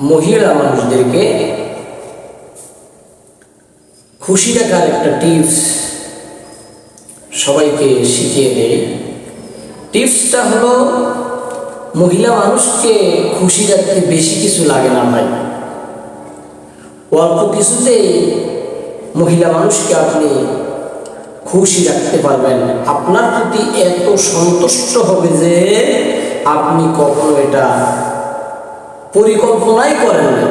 মহিলা মানুষদেরকে খুশি রাখার একটা টিপস সবাইকে শিখিয়ে দেয়। টিপসটা হলো, মহিলা মানুষকে খুশি রাখতে বেশি কিছু লাগে না ভাই। অল্প কিছুতেই মহিলা মানুষকে আপনি খুশি রাখতে পারবেন। আপনার প্রতি এত সন্তুষ্ট হবে যে আপনি কখনো এটা পরিকল্পনাই করেন না।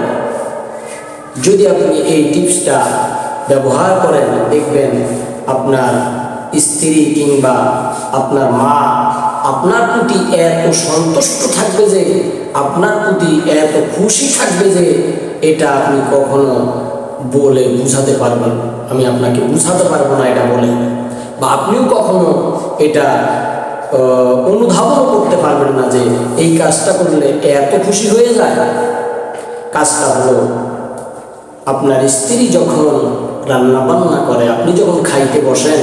যদি আপনি এই টিপসটা ব্যবহার করেন, দেখবেন আপনার স্ত্রী কিংবা আপনার মা আপনার প্রতি এত সন্তুষ্ট থাকবে যে, আপনার প্রতি এত খুশি থাকবে যে, এটা আপনি কখনো বলে বুঝাতে পারবেন আমি আপনাকে বুঝাতে পারব না এটা বলে। বা আপনিও কখনো এটা অনুধাবন করতে পারবেন না যে এই কাজটা করলে এত খুশি হয়ে যায়। কাজটা হলো আপনার স্ত্রী যখন রান্না বান্না করে, আপনি যখন খাইতে বসেন,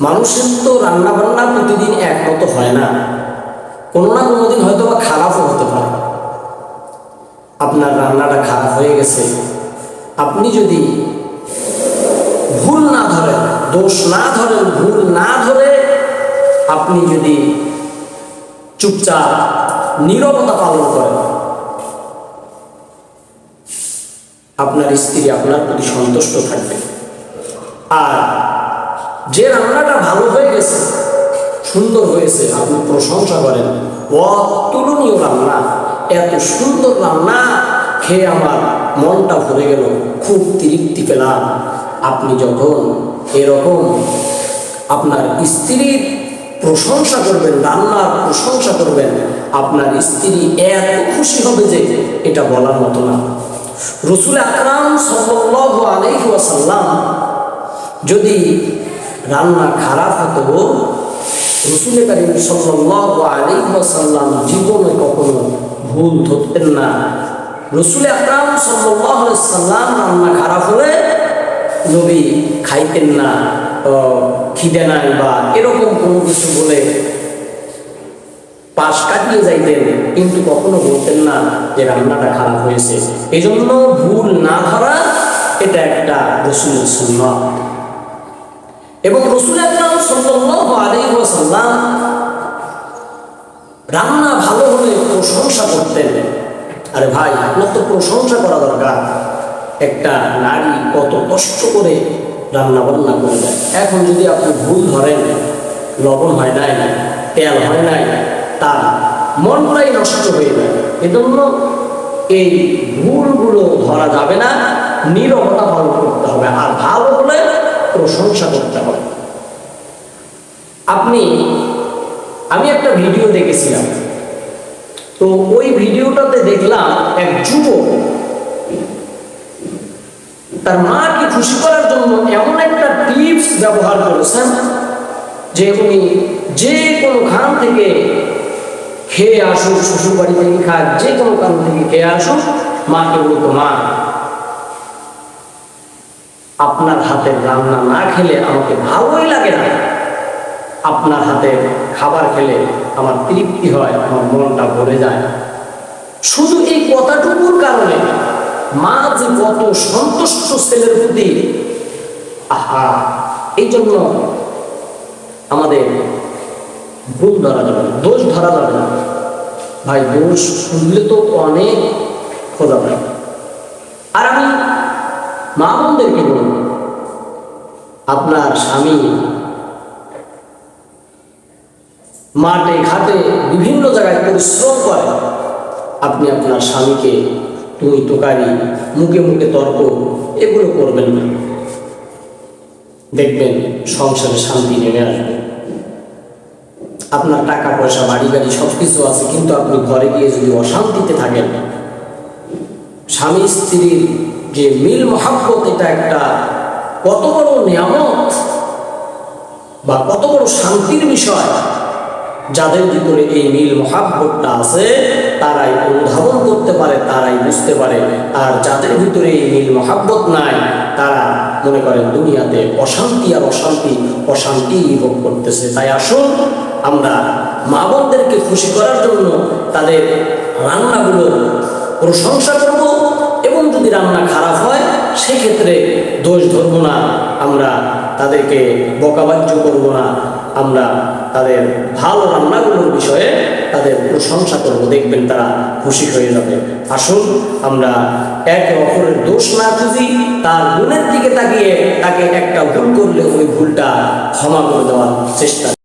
মানুষের তো রান্না বান্না প্রতিদিন একমতো হয় না। কোনো না কোনো দিন হয়তো বা খারাপও হতে পারে। আপনার রান্নাটা খারাপ হয়ে গেছে। আপনি যদি ভুল না ধরেন, দোষ না ধরেন, ভুল না ধরে আপনি যদি চুপচাপ নীরবতা পালন করেন, আপনার স্ত্রী আপনার প্রতি সন্তুষ্ট থাকবে। আর যে রান্নাটা ভালো হয়ে গেছে, সুন্দর হয়েছে, আপনি প্রশংসা করেন, অতুলনীয় রান্না, এত সুন্দর রান্না খেয়ে আমার মনটা ভরে গেল, খুব তৃপ্তি পেলাম। আপনি যখন এরকম আপনার স্ত্রীর প্রশংসা করবেন রান্নার প্রশংসা করবেন। আপনার স্ত্রী এত খুশি হবে যে এটা বলার মতো না। রসুল আকরাম সাল্লাল্লাহু আলাইহি ওয়াসাল্লাম যদি রান্না খারাপ হতো, রসুল করিম সাল্লাল্লাহু আলাইহি ওয়াসাল্লাম জীবনে কখনো ভুল ধরতেন না। রসুল আকরাম আলাইহি সাল্লাম রান্না খারাপ হলে নবী খাইতেন না খিদে নাই বা এরকম কোনো কিছু বলে পাশ কাটিয়ে যাইতেন, কিন্তু কখনো বলতেন না যে রান্নাটা খারাপ হয়েছে। এই জন্য ভুল না ধরা এটা একটা রসুলের সুন্নত। এবং রসুল আকরাম সাল্লাল্লাহু রান্না ভালো হলে প্রশংসা করতেন। আরে ভাই, আপনার তো প্রশংসা করা দরকার। একটা নারী কত কষ্ট করে রান্না বান্না করে দেয়। এখন যদি আপনি ভুল ধরেন, লবণ হয় নাই, তেল হয় নাই, তার মনটাই নষ্ট হয়ে যায়। এজন্য এই ভুলগুলো ধরা যাবে না, নীরবতা পালন করতে হবে, আর ভালো হলে প্রশংসা করতে হবে। আপনি, আমি একটা ভিডিও দেখেছিলাম। তো ওই ভিডিওটাতে দেখলাম এক যুবক তার মাকে খুশি করার জন্য এমন একটা টিপস ব্যবহার করেছেন যে উনি যে কোনো খান থেকে খেয়ে আসুক শ্বশুর বাড়ি থেকে খাক যে কোনো খান থেকে খেয়ে আসুক, মাকে বলতো মা, আপনার হাতের রান্না না খেলে আমাকে ভালোই লাগে না। আপনার হাতে খাবার খেলে আমার তৃপ্তি হয়, আমার মনটা ভরে যায়। শুধু এই কথাটুকুর কারণে মা যে কত সন্তুষ্ট ছেলের প্রতি, আহা এই জন্য আমাদের ভুল ধরা যাবে দোষ ধরা যাবে না। ভাই, দোষ শুনলে তো অনেক খোঁজা যায়। আর আমি মা বোনদেরকে বলব আপনার স্বামী মাঠে, ঘাটে বিভিন্ন জায়গায় পরিশ্রম করে, আপনি আপনার স্বামীকে তুই তোকারি মুখে মুখে তর্ক, এগুলো করবেন না। দেখবেন সংসারে শান্তি নেমে আসবে। আপনার টাকা পয়সা, বাড়ি গাড়ি সব কিছু আছে, কিন্তু আপনি ঘরে গিয়ে যদি অশান্তিতে থাকেন, স্বামী স্ত্রীর যে মিল মহাব্বত, এটা একটা কত বড় নিয়ামত বা কত বড় শান্তির বিষয় যাদের ভিতরে এই মিল মহাব্বতটা আছে, তারাই অনুধাবন করতে পারে, তারাই বুঝতে পারে। আর যাদের ভিতরে এই মিল মহাব্বত নাই, তারা মনে করেন দুনিয়াতে অশান্তি আর অশান্তি অশান্তি ভোগ করতেছে। তাই আসুন আমরা মা বোনদেরকে খুশি করার জন্য তাদের রান্নাগুলো প্রশংসা করব এবং যদি রান্না খারাপ হয় সেক্ষেত্রে দোষ ধরব না। আমরা তাদেরকে বকাবাজ্য করব না। আমরা তাদের ভালো রান্নাগুলোর বিষয়ে তাদের প্রশংসা করব। দেখবেন তারা খুশি হয়ে যাবে। আসুন, আমরা একে অপরের দোষ না খুঁজি, তার গুণের দিকে তাকিয়ে তাকে একটা ভুল করলে ওই ভুলটা ক্ষমা করে দেওয়ার চেষ্টা